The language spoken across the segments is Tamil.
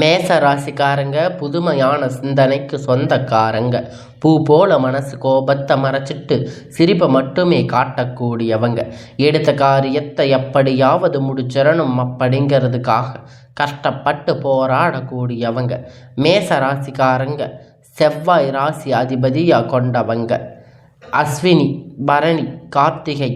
மேச ராசிக்காரங்க புதுமையான சிந்தனைக்கு சொந்தக்காரங்க. பூ போல மனசு கோபத்தை மறைச்சிட்டு சிரிப்பை மட்டுமே காட்டக்கூடியவங்க. எடுத்த காரியத்தை எப்படியாவது முடிச்சிடணும் அப்படிங்கிறதுக்காக கஷ்டப்பட்டு போராடக்கூடியவங்க. மேச ராசிக்காரங்க செவ்வாய் ராசி அதிபதியாக கொண்டவங்க. அஸ்வினி பரணி கார்த்திகை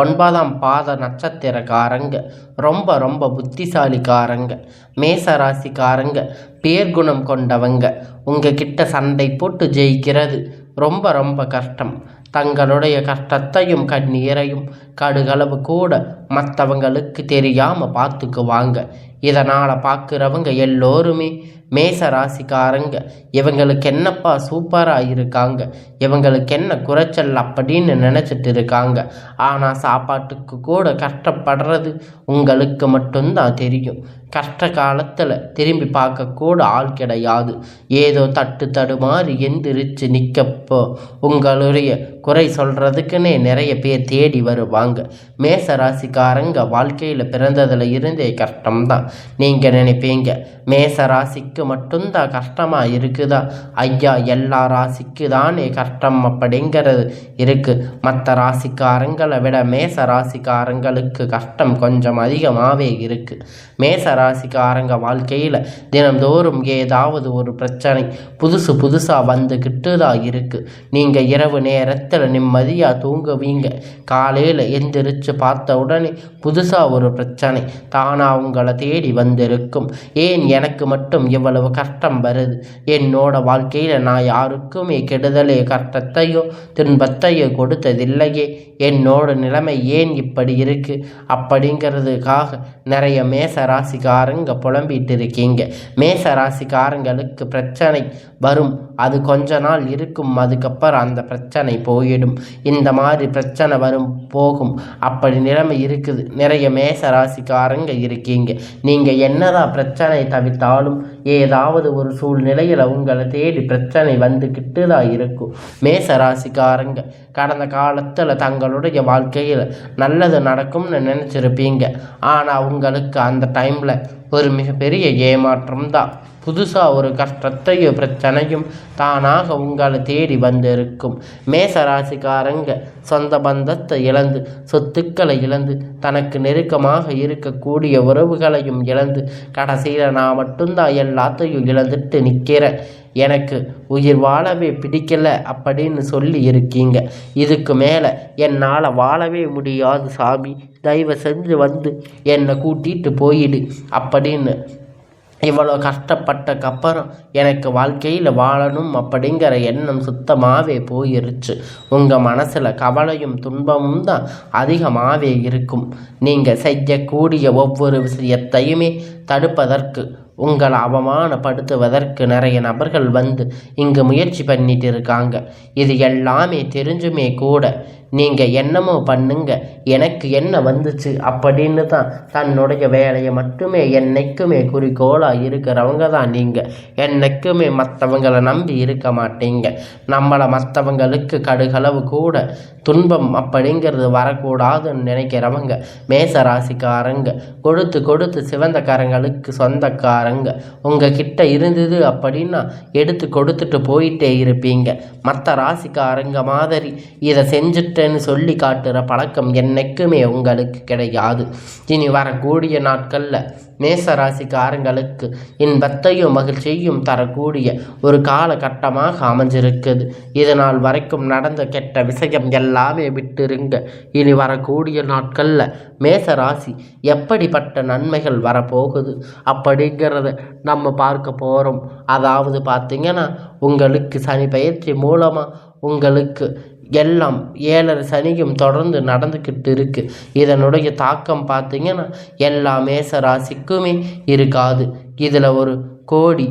ஒன்பதாம் பாத நட்சத்திரக்காரங்க. ரொம்ப ரொம்ப புத்திசாலிக்காரங்க. மேச ராசிக்காரங்க பேர்குணம் கொண்டவங்க. உங்ககிட்ட சண்டை போட்டு ஜெயிக்கிறது ரொம்ப ரொம்ப கஷ்டம். தங்களுடைய கஷ்டத்தையும் கண்ணீரையும் கடுகளவு கூட மற்றவங்களுக்கு தெரியாமல் பார்த்துக்குவாங்க. இதனால் பார்க்குறவங்க எல்லோருமே மேச ராசிக்காரங்க இவங்களுக்கு என்னப்பா சூப்பராக இருக்காங்க இவங்களுக்கு என்ன குறைச்சல் அப்படின்னு நினச்சிட்டு இருக்காங்க ஆனால் சாப்பாட்டுக்கு கூட கஷ்டப்படுறது உங்களுக்கு மட்டும்தான் தெரியும். கஷ்ட காலத்தில் திரும்பி பார்க்கக்கூட ஆள் கிடையாது. ஏதோ தட்டு தடுமாறி எந்திரிச்சு நிற்கப்போ உங்களுடைய குறை சொல்கிறதுக்குன்னே நிறைய பேர் தேடி வருவாங்க. மேச ராசிக்காரங்க வாழ்க்கையில் பிறந்ததில் இருந்தே கஷ்டம்தான். நீங்கள் நினைப்பீங்க மேச ராசிக்கு மட்டும்தான் கஷ்டமாக இருக்குதா? ஐயா எல்லா ராசிக்கு தானே கஷ்டம் அப்படிங்கிறது இருக்குது மற்ற ராசிக்காரங்களை விட மேச ராசிக்காரங்களுக்கு கஷ்டம் கொஞ்சம் அதிகமாகவே இருக்குது மேச ராசிக்காரங்க வாழ்க்கையில் தினந்தோறும் ஏதாவது ஒரு பிரச்சனை புதுசு புதுசாக வந்துக்கிட்டு தான் இருக்குது நீங்கள் இரவு நேரத்தில் நிம்மதியாக தூங்குவீங்க. காலையில் எந்திரிச்சு பார்த்த உடனே புதுசாக ஒரு பிரச்சனை. தானாக உங்களை தேடி வந்திருக்கும். ஏன் எனக்கு மட்டும் இவ்வளவு கஷ்டம் வருது? என்னோட வாழ்க்கையில் நான் யாருக்குமே கெடுதலே கஷ்டத்தையோ துன்பத்தையோ கொடுத்ததில்லையே. என்னோட நிலைமை ஏன் இப்படி இருக்கு? அப்படிங்கிறதுக்காக நிறைய மேச ராசிக்காரங்க புலம்பிட்டு இருக்கீங்க. மேசராசிக்காரங்களுக்கு பிரச்சனை வரும். அது கொஞ்ச நாள் இருக்கும். அதுக்கப்புறம் அந்த பிரச்சனை போயிடும். இந்த மாதிரி பிரச்சனை வரும் போகும். அப்படி நிலைமை இருக்குது. நிறைய மேச ராசிக்காரங்க இருக்கீங்க. நீங்கள் என்னதான் பிரச்சனை தவிர்த்தாலும் ஏதாவது ஒரு சூழ்நிலையில் உங்களை தேடி பிரச்சனை வந்துக்கிட்டு தான் இருக்கும். மேச ராசிக்காரங்க கடந்த காலத்தில் தங்களுடைய வாழ்க்கையில் நல்லது நடக்கும்னு நினச்சிருப்பீங்க. ஆனால் உங்களுக்கு அந்த டைமில் ஒரு மிகப்பெரிய ஏமாற்றம் தான் புதுசாக ஒரு கஷ்டத்தையும் பிரச்சனையும் தானாக உங்களை தேடி வந்திருக்கும். மேச ராசிக்காரங்க சொந்த பந்தத்தை இழந்து சொத்துக்களை இழந்து தனக்கு நெருக்கமாக இருக்கக்கூடிய உறவுகளையும் இழந்து கடைசியில் நான் மட்டும்தான் எல்லாத்தையும் இழந்துட்டு நிற்கிறேன் எனக்கு உயிர் வாழவே பிடிக்கல அப்படின்னு சொல்லி இருக்கீங்க. இதுக்கு மேலே என்னால் வாழவே முடியாது சாமி. தயவு செஞ்சு வந்து என்னை கூட்டிகிட்டு போயிடு அப்படின்னு இவ்வளோ கஷ்டப்பட்டக்கப்புறம் எனக்கு வாழ்க்கையில் வாழணும் அப்படிங்கிற எண்ணம் சுத்தமாகவே போயிருச்சு. உங்கள் மனசில் கவலையும் துன்பமும் தான் அதிகமாகவே இருக்கும். நீங்கள் செய்யக்கூடிய ஒவ்வொரு விஷயத்தையுமே தடுப்பதற்கு உங்களை அவமானப்படுத்துவதற்கு நிறைய நபர்கள் வந்து இங்கு முயற்சி பண்ணிட்டு இருக்காங்க. இது எல்லாமே தெரிஞ்சுமே கூட நீங்கள் என்னமோ பண்ணுங்க எனக்கு என்ன வந்துச்சு அப்படின்னு தான் தன்னுடைய வேலையை மட்டுமே என்னைக்குமே குறிக்கோளாக இருக்கிறவங்க தான் நீங்கள் என்னைக்குமே மற்றவங்களை நம்பி இருக்க மாட்டீங்க. நம்மளை மற்றவங்களுக்கு கடுகளவு கூட துன்பம் அப்படிங்கிறது வரக்கூடாதுன்னு நினைக்கிறவங்க மேச ராசிக்காரங்க கொடுத்து கொடுத்து சிவந்தக்காரங்களுக்கு சொந்தக்காரங்க உங்ககிட்ட இருந்தது அப்படின்னா எடுத்து கொடுத்துட்டு போயிட்டே இருப்பீங்க. மற்ற ராசிக்காரங்க மாதிரி இதை செஞ்சுட்டேன்னு சொல்லி காட்டுற பழக்கம் என்னைக்குமே உங்களுக்கு கிடையாது. இனி வரக்கூடிய நாட்களில் மேச ராசிக்காரங்களுக்கு இன்பத்தையும் மகிழ்ச்சியும் தரக்கூடிய ஒரு காலகட்டமாக அமைஞ்சிருக்குது. இதனால் வரைக்கும் நடந்த கெட்ட விஷயம் எல்லாமே விட்டுருங்க. இனி வரக்கூடிய நாட்களில் மேச ராசி எப்படிப்பட்ட நன்மைகள் வரப்போகுது அப்படிங்கிறத நம்ம பார்க்க போகிறோம் அதாவது பார்த்திங்கன்னா உங்களுக்கு சனி பயிற்சி மூலமாக உங்களுக்கு எல்லாம் ஏழரை சனியும் தொடர்ந்து நடந்துக்கிட்டு இருக்குது இதனுடைய தாக்கம் பார்த்திங்கன்னா எல்லா மேச ராசிக்குமே இருக்காது. இதில் ஒரு கோடி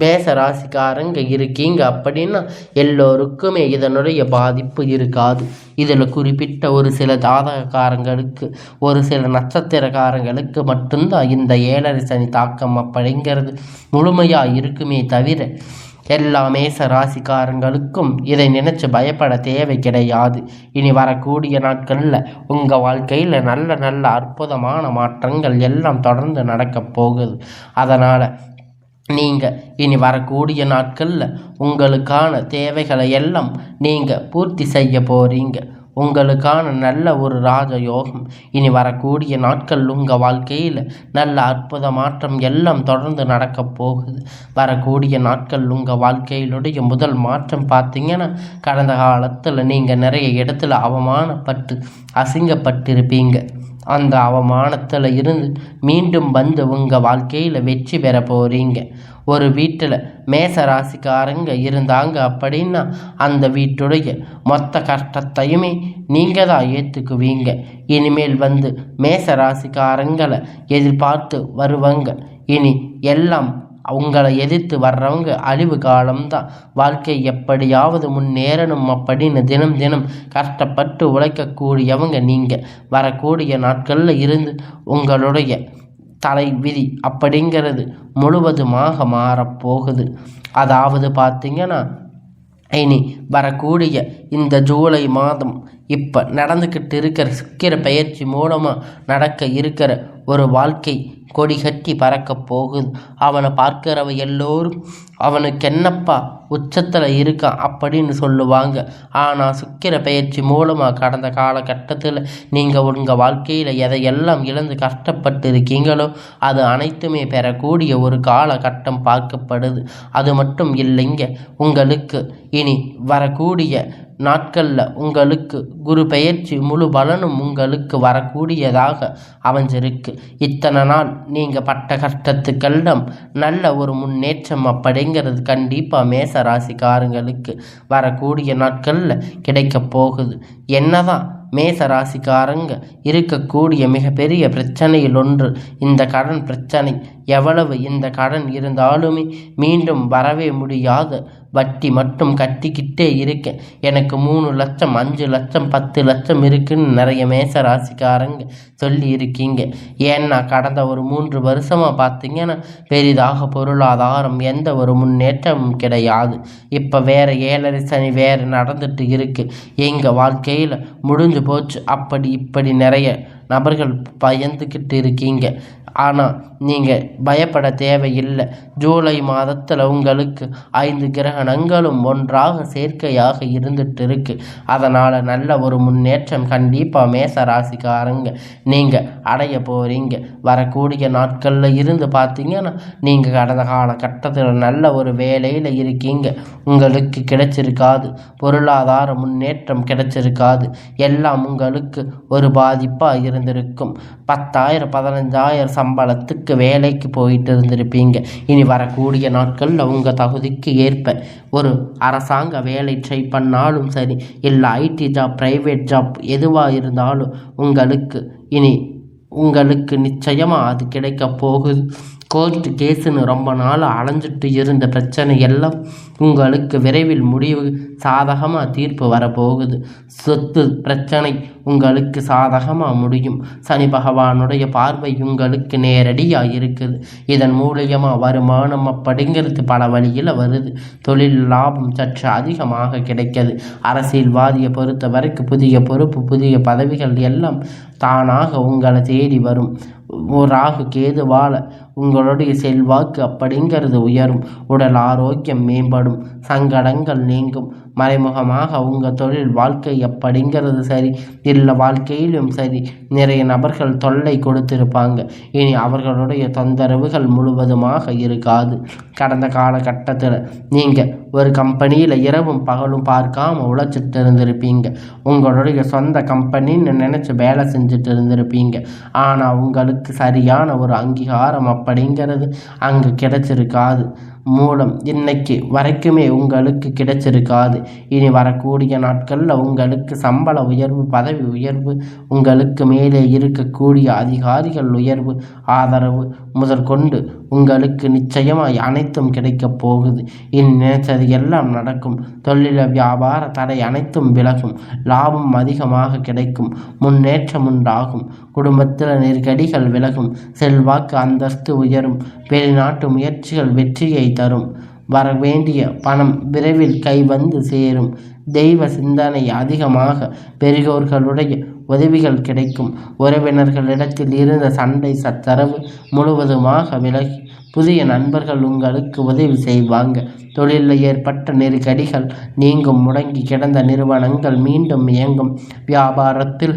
மேச ராசிக்காரங்க இருக்கீங்க அப்படின்னா எல்லோருக்குமே இதனுடைய பாதிப்பு இருக்காது. இதில் குறிப்பிட்ட ஒரு சில ஜாதகக்காரங்களுக்கு ஒரு சில நட்சத்திரக்காரங்களுக்கு மட்டும்தான் இந்த ஏழரை சனி தாக்கம் அப்படிங்கிறது முழுமையாக இருக்குமே தவிர எல்லா மேச ராசிக்காரங்களுக்கும் இதை நினச்சி பயப்பட தேவை கிடையாது. இனி வரக்கூடிய நாட்களில் உங்கள் வாழ்க்கையில் நல்ல நல்ல அற்புதமான மாற்றங்கள் எல்லாம் தொடர்ந்து நடக்கப் போகுது. அதனால் நீங்கள் இனி வரக்கூடிய நாட்களில் உங்களுக்கான தேவைகளை எல்லாம் நீங்கள் பூர்த்தி செய்ய போகிறீங்க உங்களுக்கான நல்ல ஒரு ராஜ யோகம் இனி வரக்கூடிய நாட்கள் உங்கள் வாழ்க்கையில் நல்ல அற்புத மாற்றம் எல்லாம் தொடர்ந்து நடக்கப் போகுது. வரக்கூடிய நாட்கள் உங்கள் வாழ்க்கையிலுடைய முதல் மாற்றம் பார்த்தீங்கன்னா கடந்த காலத்தில் நீங்கள் நிறைய இடத்துல அவமானப்பட்டு அசிங்கப்பட்டிருப்பீங்க. அந்த அவமானத்தில் இருந்து மீண்டும் வந்து உங்கள் வாழ்க்கையில் வெற்றி பெற போகிறீங்க ஒரு வீட்டில் மேச ராசிக்காரங்க இருந்தாங்க அப்படின்னா அந்த வீட்டுடைய மொத்த கஷ்டத்தையுமே நீங்கள் தான் ஏற்றுக்குவீங்க இனிமேல் வந்து மேச ராசிக்காரங்களை எதிர்பார்த்து வருவாங்க. இனி எல்லாம் அவங்களை எதிர்த்து வர்றவங்க அழிவு காலம்தான். வாழ்க்கை எப்படியாவது முன்னேறணும் அப்படின்னு தினம் தினம் கஷ்டப்பட்டு உழைக்கக்கூடியவங்க நீங்கள் வரக்கூடிய நாட்களில் இருந்து உங்களுடைய தலை விதி அப்படிங்கிறது முழுவதுமாக மாறப்போகுது. அதாவது பார்த்திங்கன்னா இனி வரக்கூடிய இந்த ஜூலை மாதம் இப்போ நடந்துக்கிட்டு இருக்கிற சுக்கிர பயிற்சி மூலமாக நடக்க இருக்கிற ஒரு வாழ்க்கை கொடி கட்டி பறக்கப் போகுது. அவனை பார்க்கிறவ எல்லோரும் அவனுக்கு என்னப்பா உச்சத்தில் இருக்கான்? அப்படின்னு சொல்லுவாங்க. ஆனால் சுக்கிர பயிற்சி மூலமாக கடந்த காலகட்டத்தில் நீங்கள் உங்கள் வாழ்க்கையில் எதையெல்லாம் இழந்து கஷ்டப்பட்டு இருக்கீங்களோ அது அனைத்துமே பெறக்கூடிய ஒரு காலகட்டம் பார்க்கப்படுது. அது மட்டும் இல்லைங்க உங்களுக்கு இனி வரக்கூடிய நாட்களில் உங்களுக்கு குரு பெயர்ச்சி முழு பலனும் உங்களுக்கு வரக்கூடியதாக அமைஞ்சிருக்கு. இத்தனை நாள் நீங்கள் பட்ட கஷ்டத்துக்கெல்லாம் நல்ல ஒரு முன்னேற்றம் அப்படிங்கிறது கண்டிப்பாக மேச ராசிக்காரங்களுக்கு வரக்கூடிய நாட்களில் கிடைக்க போகுது. என்னதான் மேச ராசிக்காரங்க இருக்கக்கூடிய மிகப்பெரிய பிரச்சனையில் ஒன்று இந்த கடன் பிரச்சனை எவ்வளவு இந்த கடன் இருந்தாலுமே மீண்டும் வரவே முடியாத வட்டி மட்டும் கட்டிக்கிட்டே இருக்கேன். எனக்கு மூணு லட்சம் அஞ்சு லட்சம் பத்து லட்சம் இருக்குன்னு நிறைய மேச ராசிக்காரங்க சொல்லி இருக்கீங்க ஏன்னா கடந்த ஒரு மூன்று வருஷமாக பார்த்தீங்கன்னா பெரிதாக பொருளாதாரம் எந்த ஒரு முன்னேற்றமும் கிடையாது. இப்போ வேறு ஏழரை சனி வேறு நடந்துட்டு இருக்குது எங்கள் வாழ்க்கையில் முடிஞ்சு போச்சு. அப்படி இப்படி நிறைய நபர்கள் பயந்துக்கிட்டு இருக்கீங்க. ஆனால் நீங்கள் பயப்பட தேவையில்லை. ஜூலை மாதத்தில் உங்களுக்கு ஐந்து கிரகணங்களும் ஒன்றாக சேர்க்கையாக இருந்துட்டு இருக்கு அதனால் நல்ல ஒரு முன்னேற்றம் கண்டிப்பாக மேச ராசிக்காரங்க நீங்கள் அடைய போகிறீங்க வரக்கூடிய நாட்களில் இருந்து பார்த்தீங்கன்னா நீங்கள் கடந்த காலகட்டத்தில் நல்ல ஒரு வேலையில் இருக்கீங்க. உங்களுக்கு கிடைச்சிருக்காது. பொருளாதார முன்னேற்றம் கிடைச்சிருக்காது. எல்லாம் உங்களுக்கு ஒரு பாதிப்பாக இருந்திருக்கும். பத்தாயிரம் பதினஞ்சாயிரம் சம்பளத்துக்கு வேலைக்கு போயிட்டு இருந்திருப்பீங்க. இனி வரக்கூடிய நாட்களில் உங்கள் தகுதிக்கு ஏற்ப ஒரு அரசாங்க வேலை ட்ரை பண்ணாலும் சரி இல்லை ஐடி ஜாப் ப்ரைவேட் ஜாப் எதுவாக இருந்தாலும் உங்களுக்கு இனி உங்களுக்கு நிச்சயமாக அது கிடைக்க போகுது. கோர்ட்டு கேஸுன்னு ரொம்ப நாள் அலைஞ்சிட்டு இருந்த பிரச்சனை எல்லாம் உங்களுக்கு விரைவில் முடிவு சாதகமாக தீர்ப்பு வரப்போகுது. சொத்து பிரச்சனை உங்களுக்கு சாதகமாக முடியும். சனி பகவானுடைய பார்வை உங்களுக்கு நேரடியாக இருக்குது. இதன் மூலியமாக வருமானம் அப்படிங்கிறது பல வழியில் வருது. தொழில் லாபம் சற்று அதிகமாக கிடைக்கிறது. அரசியல்வாதியை பொறுத்த வரைக்கும் புதிய பொறுப்பு புதிய பதவிகள் எல்லாம் தானாக உங்களை தேடி வரும். ராகு கேதுவால் உங்களுடைய செல்வாக்கு அப்படிங்கிறது உயரும். உடல் ஆரோக்கியம் மேம்படும். சங்கடங்கள் நீங்கும். மறைமுகமாக உங்கள் தொழில் வாழ்க்கை அப்படிங்கிறது சரி. இல்லை வாழ்க்கையிலும் சரி. நிறைய நபர்கள் தொல்லை கொடுத்திருப்பாங்க. இனி அவர்களுடைய தொந்தரவுகள் முழுவதுமாக இருக்காது. கடந்த காலகட்டத்தில் நீங்கள் ஒரு கம்பெனியில் இரவும் பகலும் பார்க்காம உழைச்சிட்டு இருந்திருப்பீங்க. உங்களுடைய சொந்த கம்பெனின்னு நினச்சி வேலை செஞ்சுட்டு இருந்திருப்பீங்க. ஆனால் உங்களுக்கு சரியான ஒரு அங்கீகாரம் அப்படிங்கிறது அங்கே கிடைச்சிருக்காது. மூலம் இன்னைக்கு வரைக்குமே உங்களுக்கு கிடைச்சிருக்காது. இனி வரக்கூடிய நாட்களில் உங்களுக்கு சம்பள உயர்வு பதவி உயர்வு உங்களுக்கு மேலே இருக்கக்கூடிய அதிகாரிகள் உயர்வு ஆதரவு முதற்கொண்டு உங்களுக்கு நிச்சயமாய் அனைத்தும் கிடைக்கப் போகுது. இனி நினைச்சது எல்லாம் நடக்கும். தொழில வியாபார தடை அனைத்தும் விலகும். லாபம் அதிகமாக கிடைக்கும். முன்னேற்றம் உண்டாகும். குடும்பத்தில் நெருக்கடிகள் விலகும். செல்வாக்கு அந்தஸ்து உயரும். வெளிநாட்டு முயற்சிகள் வெற்றியை தரும். வர வேண்டிய பணம் விரைவில் கை வந்து சேரும். தெய்வ சிந்தனை அதிகமாக பெரியோர்களுடைய உதவிகள் கிடைக்கும். உறவினர்களிடத்தில் இருந்த சண்டை சச்சரவு முழுவதுமாக விலகி புதிய நண்பர்கள் உங்களுக்கு உதவி செய்வாங்க. தொழிலில் ஏற்பட்ட நெருக்கடிகள் நீங்கும். முடங்கி கிடந்த நிறுவனங்கள் மீண்டும் இயங்கும். வியாபாரத்தில்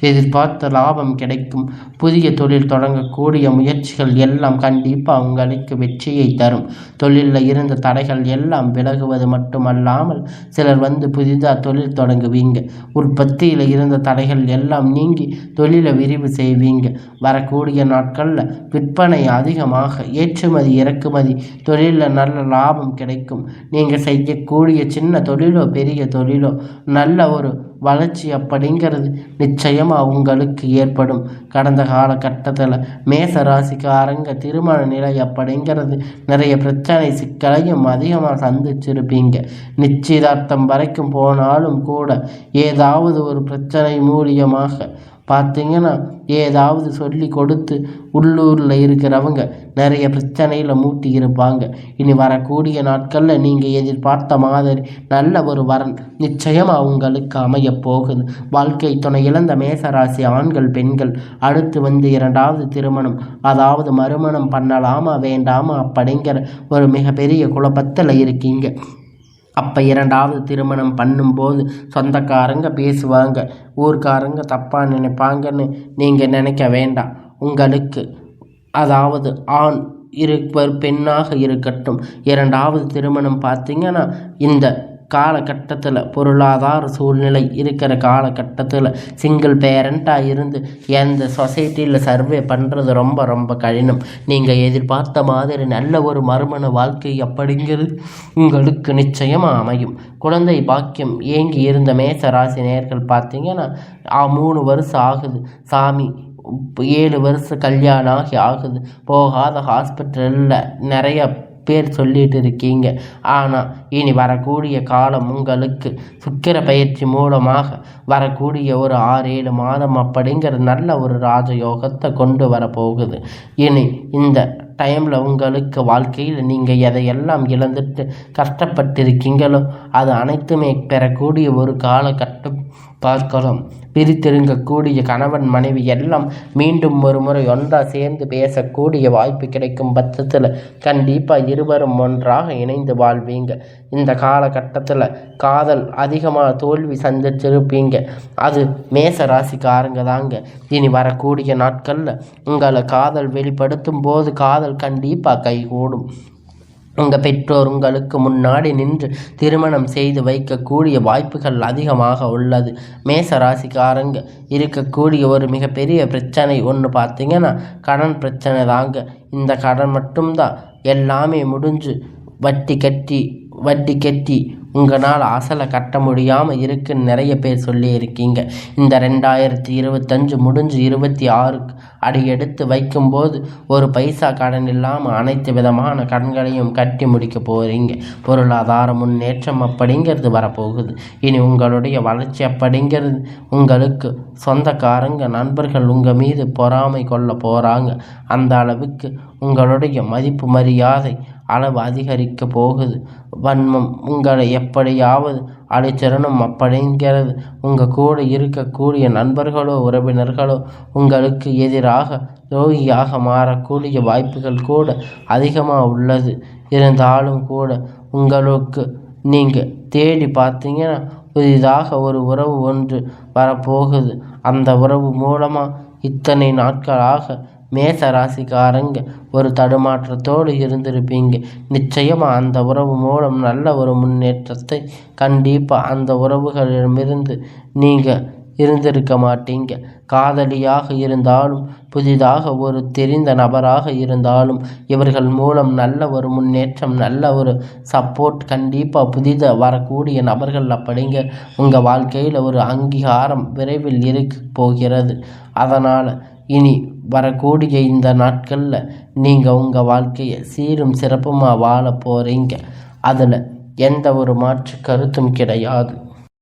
எதிர்பார்த்த லாபம் கிடைக்கும். புதிய தொழில் தொடங்கக்கூடிய முயற்சிகள் எல்லாம் கண்டிப்பாக உங்களுக்கு வெற்றியை தரும். தொழிலில் இருந்த தடைகள் எல்லாம் விலகுவது மட்டுமல்லாமல் சிலர் வந்து புதிதாக தொழில் தொடங்குவீங்க. உற்பத்தியில் இருந்த தடைகள் எல்லாம் நீங்கி தொழிலை விரிவு செய்வீங்க. வரக்கூடிய நாட்களில் விற்பனை அதிகமாக ஏற்றுமதி இறக்குமதி தொழிலில் நல்ல லாபம் கிடைக்கும். நீங்கள் செய்யக்கூடிய சின்ன தொழிலோ பெரிய தொழிலோ நல்ல ஒரு வளர்ச்சி அப்படிங்கிறது நிச்சயமாக உங்களுக்கு ஏற்படும். கடந்த காலகட்டத்தில் மேச ராசிக்காரங்க திருமண நிலை அப்படிங்கிறது நிறைய பிரச்சனை சிக்கலையும் அதிகமாக சந்திச்சிருப்பீங்க. நிச்சயதார்த்தம் வரைக்கும் போனாலும் கூட ஏதாவது ஒரு பிரச்சனை மூலியமாக பார்த்தீங்கன்னா ஏதாவது சொல்லி கொடுத்து உள்ளூரில் இருக்கிறவங்க நிறைய பிரச்சனையில் மூட்டி இருப்பாங்க. இனி வரக்கூடிய நாட்களில் நீங்கள் எதிர்பார்த்த மாதிரி நல்ல ஒரு வரன் நிச்சயமாக உங்களுக்கு அமைய போகுது. வாழ்க்கை துணை இழந்த மேசராசி ஆண்கள் பெண்கள் அடுத்து வந்து இரண்டாவது திருமணம் அதாவது மறுமணம் பண்ணலாமா வேண்டாமா அப்படிங்கிற ஒரு மிகப்பெரிய குழப்பத்தில் இருக்கீங்க. அப்போ இரண்டாவது திருமணம் பண்ணும்போது சொந்தக்காரங்க பேசுவாங்க. ஊர்க்காரங்க தப்பாக நினைப்பாங்கன்னு நீங்கள் நினைக்க வேண்டாம். உங்களுக்கு அதாவது ஆண் இருப்பர் பெண்ணாக இருக்கட்டும். இரண்டாவது திருமணம் பார்த்தீங்கன்னா இந்த காலகட்டத்தில் பொருளாதார சூழ்நிலை இருக்கிற காலகட்டத்தில் சிங்கிள் பேரண்ட்டாக இருந்து எந்த சொசைட்டியில் சர்வே பண்ணுறது ரொம்ப ரொம்ப கடினம். நீங்கள் எதிர்பார்த்த மாதிரி நல்ல ஒரு மறுமண வாழ்க்கை அப்படிங்கிறது உங்களுக்கு நிச்சயமாக அமையும். குழந்தை பாக்கியம் ஏங்கி இருந்த மேச ராசி நேர்கள் பார்த்தீங்கன்னா மூணு வருஷம் ஆகுது. சாமி ஏழு வருஷம் கல்யாணம் ஆகி ஆகுது. போகாத ஹாஸ்பிட்டலில் நிறைய பேர் சொல்லிட்டு இருக்கீங்க. ஆனால் இனி வரக்கூடிய காலம் உங்களுக்கு சுக்கிர பயிற்சி மூலமாக வரக்கூடிய ஒரு ஆறு ஏழு மாதம் அப்படிங்கிற நல்ல ஒரு ராஜயோகத்தை கொண்டு வரப்போகுது. இனி இந்த டைமில் உங்களுக்கு வாழ்க்கையில் நீங்கள் எதையெல்லாம் இழந்துட்டு கஷ்டப்பட்டிருக்கீங்களோ அது அனைத்துமே பெறக்கூடிய ஒரு காலகட்டம் பார்க்கலாம் பிரித்திருங்கக்கூடிய கணவன் மனைவி எல்லாம் மீண்டும் ஒரு முறை ஒன்றா சேர்ந்து பேசக்கூடிய வாய்ப்பு கிடைக்கும் பட்சத்தில் கண்டிப்பாக இருவரும் ஒன்றாக இணைந்து வாழ்வீங்க. இந்த காலகட்டத்தில் காதல் அதிகமாக தோல்வி சந்திச்சிருப்பீங்க. அது மேச ராசிக்காரங்க தாங்க. இனி வரக்கூடிய நாட்களில் உங்களை காதல் வெளிப்படுத்தும் போது காதல் கண்டிப்பாக கைகூடும். உங்கள் பெற்றோர் உங்களுக்கு முன்னாடி நின்று திருமணம் செய்து வைக்கக்கூடிய வாய்ப்புகள் அதிகமாக உள்ளது. மேச ராசிக்காரங்க இருக்கக்கூடிய ஒரு மிகப்பெரிய பிரச்சனை ஒன்று பார்த்தீங்கன்னா கடன் பிரச்சனை தாங்க. இந்த கடன் மட்டும்தான். எல்லாமே முடிஞ்சு வட்டி கட்டி வட்டி கட்டி உங்களால் அசலை கட்ட முடியாமல் இருக்குன்னு நிறைய பேர் சொல்லியிருக்கீங்க இந்த ரெண்டாயிரத்தி இருபத்தஞ்சு முடிஞ்சு இருபத்தி ஆறு அடி எடுத்து வைக்கும்போது ஒரு பைசா கடன் இல்லாமல் அனைத்து விதமான கடன்களையும் கட்டி முடிக்க போகிறீங்க பொருளாதார முன்னேற்றம் அப்படிங்கிறது வரப்போகுது. இனி உங்களுடைய வளர்ச்சி அப்படிங்கிறது உங்களுக்கு சொந்தக்காரங்க நண்பர்கள் உங்கள் மீது பொறாமை கொள்ள போகிறாங்க அந்த அளவுக்கு உங்களுடைய மதிப்பு மரியாதை அளவு அதிகரிக்க போகுது. வன்மம் உங்களை எப்படியாவது அழிச்சிடணும் அப்படிங்கிறது உங்கள் கூட இருக்கக்கூடிய நண்பர்களோ உறவினர்களோ உங்களுக்கு எதிராக துரோகியாக மாறக்கூடிய வாய்ப்புகள் கூட அதிகமாக உள்ளது. இருந்தாலும் கூட உங்களுக்கு நீங்கள் தேடி பார்த்தீங்கன்னா புதிதாக ஒரு உறவு ஒன்று வரப்போகுது. அந்த உறவு மூலமாக இத்தனை நாட்களாக மேச ராசிக்காரங்க ஒரு தடுமாற்றத்தோடு இருந்திருப்பீங்க. நிச்சயமாக அந்த உறவு மூலம் நல்ல ஒரு முன்னேற்றத்தை கண்டிப்பாக அந்த உறவுகளிடமிருந்து நீங்கள் இருந்திருக்க மாட்டீங்க. காதலியாக இருந்தாலும் புதிதாக ஒரு தெரிந்த நபராக இருந்தாலும் இவர்கள் மூலம் நல்ல ஒரு முன்னேற்றம் நல்ல ஒரு சப்போர்ட் கண்டிப்பாக புதித வரக்கூடிய நபர்கள் அப்படிங்க உங்கள் வாழ்க்கையில் ஒரு அங்கீகாரம் விரைவில் இருக்க போகிறது. அதனால் இனி வரக்கூடிய இந்த நாட்களில் நீங்கள் உங்கள் வாழ்க்கையை சீரும் சிறப்புமாக வாழ போகிறீங்க அதில் எந்த ஒரு மாற்று கருத்தும் கிடையாது.